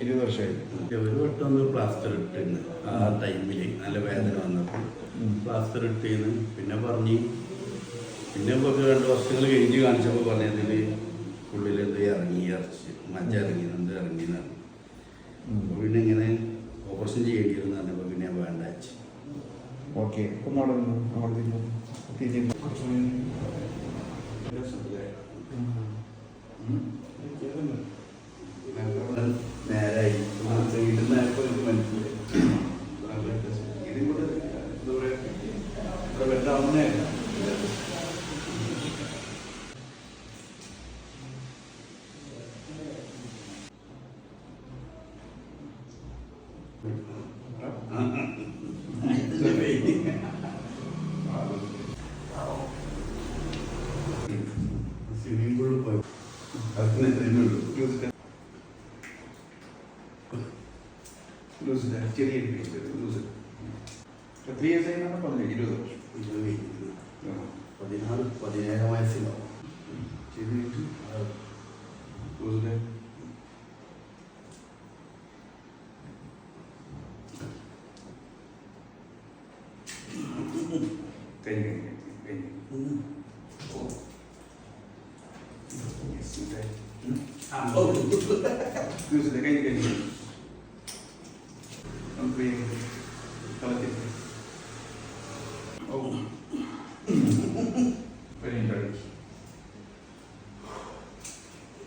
ഇരുപത് വർഷമായി. ഒരു വട്ടം ഒന്ന് പ്ലാസ്റ്റർ ഇട്ടിരുന്നു ആ ടൈമിൽ നല്ല വേദന വന്നപ്പോൾ പ്ലാസ്റ്റർ ഇട്ടിരുന്നു പിന്നെ പറഞ്ഞ്. പിന്നെ ഇപ്പോൾ രണ്ട് വർഷങ്ങൾ കഴിഞ്ഞ് കാണിച്ചപ്പോൾ പറഞ്ഞതിൽ ഉള്ളിൽ എന്ത് ഇറങ്ങി ഇറച്ചി മജ്ജ ഇറങ്ങി എന്ത് ഇറങ്ങി എന്നാണ് അപ്പോൾ പിന്നെ ഇങ്ങനെ ഓപ്പറേഷൻ ചെയ്യേണ്ടി വരുന്ന പറഞ്ഞപ്പോൾ പിന്നെ ഞാൻ വേണ്ട വെച്ച് ഓക്കെ നടന്നു വെട്ടാവുന്നേ സ്വിമ്മിംഗ് പൂളിൽ പോയി അതിനെ ലൂസില്ല ചെറിയ ലൂസ് ത്രീ ഇയേഴ്സ് ആയി പറഞ്ഞു ഇരുപത് വർഷം പതിനാറ് പതിനേഴാം വയസ്സിലാവും ചെയ്തിട്ട് ലൂസിലെ കഴിഞ്ഞു കഴിഞ്ഞു കഴിഞ്ഞു ലൂസിലെ കഴിഞ്ഞു കഴിഞ്ഞു നമുക്ക്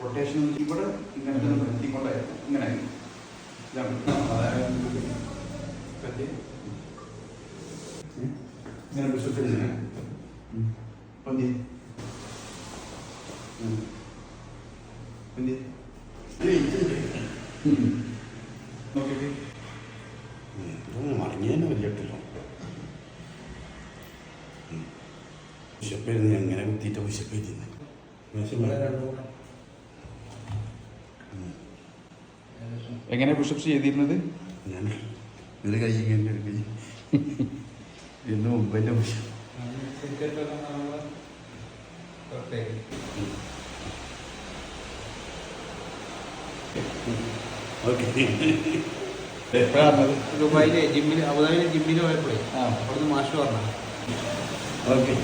റൊട്ടേഷൻ ഇവിടെ ഇങ്ങനെ. തന്നെ നിർത്തിക്കൊണ്ടായിരുന്നു ഇങ്ങനെ ഇങ്ങനെ വിശ്വസിച്ചിരുന്നു. പന്തി പന്തി നോക്കിയിട്ട് മടങ്ങിയതിനെ വലിയിട്ടില്ലോ വിശപ്പായിരുന്നു എങ്ങനെ കുത്തിയിട്ട് വിശപ്പായിരുന്നു എങ്ങനെ പുഷപ്സ് ചെയ്തിരുന്നത്? ഞാൻ ഒരു കൈ ഇങ്ങനെ ഒരു കൈ എപ്പോഴാണ് ദുബായിലെ ജിമ്മിൽ അബുദാബിയിലെ ജിമ്മിൽ പോയപ്പോഴേ. അവിടുന്ന് മാഷ് പറഞ്ഞു ഓക്കെ